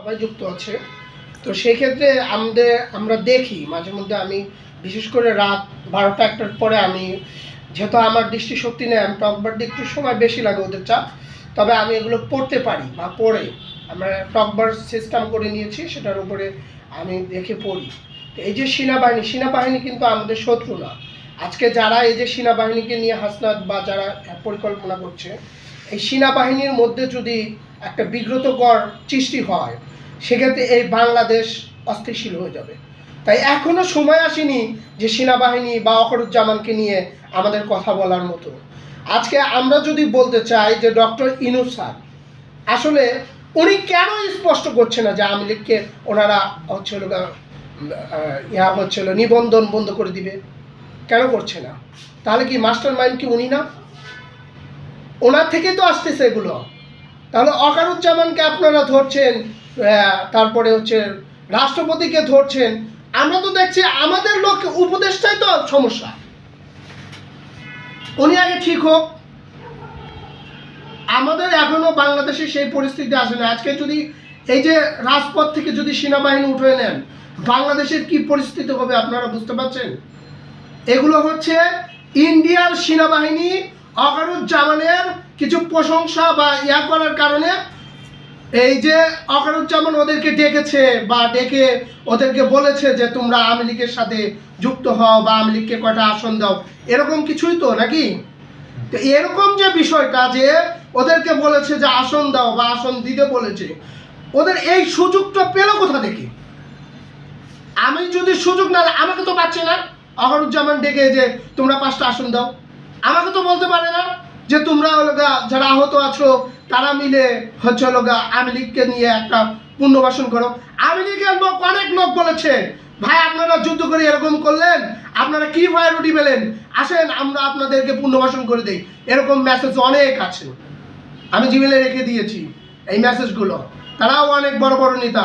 সবাই যুক্ত আছে। তো সেই ক্ষেত্রে আমাদের আমরা দেখি, মাঝে মধ্যে আমি, বিশেষ করে রাত বারোটা একটার পরে আমি, যেহেতু আমার দৃষ্টিশক্তি নেই, আমি টকবার দিয়ে একটু সময় বেশি লাগে ওদের চাপ, তবে আমি এগুলো পড়তে পারি বা পড়ে। আমরা টকবার সিস্টেম করে নিয়েছি, সেটার উপরে আমি দেখে পড়ি। তো এই যে সেনাবাহিনী সেনাবাহিনী কিন্তু আমাদের শত্রু না। আজকে যারা এই যে সেনাবাহিনীকে নিয়ে হাসনাত বা যারা পরিকল্পনা করছে, এই সেনাবাহিনীর মধ্যে যদি একটা বিগ্রতকর সৃষ্টি হয় সেক্ষেত্রে এই বাংলাদেশ অস্থিতিশীল হয়ে যাবে। তাই এখনও সময় আসেনি যে সেনাবাহিনী বা অকরুজ্জামানকে নিয়ে আমাদের কথা বলার মতো। আজকে আমরা যদি বলতে চাই যে ডক্টর ইনু স্যার, আসলে উনি কেন স্পষ্ট করছে না যে আওয়ামী লীগকে ওনারা হচ্ছিল ইয়া হচ্ছিল নিবন্ধন বন্ধ করে দিবে? কেন করছে না? তাহলে কি মাস্টার মাইন্ড কি উনি না? ওনার থেকেই তো আসতেছে এগুলো। তাহলে অকারুজ্জামানকে আপনারা ধরছেন তারপরে হচ্ছে রাষ্ট্রপতিকে ধরছেন, আমরা তো দেখছি আমাদের লোক উপদেশটাই তো সমস্যা। উনি আগে ঠিক হোক, আমাদের এখনও বাংলাদেশে সেই পরিস্থিতি আসে না। আজকে যদি এই যে রাজপথ থেকে যদি সেনাবাহিনী উঠে নেন, বাংলাদেশের কি পরিস্থিতি হবে আপনারা বুঝতে পারছেন? এগুলো হচ্ছে ইন্ডিয়ার সেনাবাহিনী অকারুজ্জামানের কিছু প্রশংসা বা ইয়া করার কারণে এই যে অকারুজ্জামান ওদেরকে ডেকেছে বা ডেকে ওদেরকে বলেছে যে তোমরা আওয়ামী লীগের সাথে যুক্ত হও বা আওয়ামী লীগকে কয়টা আসন দাও, এরকম কিছুই তো নাকি? তো এরকম যে বিষয়টা যে ওদেরকে বলেছে যে আসন দাও বা আসন দিতে বলেছে, ওদের এই সুযোগটা পেল কোথা থেকে? আমি যদি সুযোগ না আমাকে তো পাচ্ছে না। অহরুজ্জামান ডেকে যে তোমরা পাঁচটা আসন দাও। আমাকে তো বলতে পারে না। যে তোমরা গা যারা আহত আছো, তারা মিলে হচ্ছে গা আওয়ামী লীগকে নিয়ে একটা পুনর্বাসন করো। আওয়ামী লীগের লোক অনেক লোক বলেছে, ভাই, আপনারা যুদ্ধ করে এরকম করলেন, আপনারা কি ভাই রুটি পেলেন? আসেন, আমরা আপনাদেরকে পুনর্বাসন করে দেই। এরকম মেসেজ অনেক আছে। আমি জিমেলে রেখে দিয়েছি এই মেসেজগুলো তারাও অনেক বড় বড় নেতা।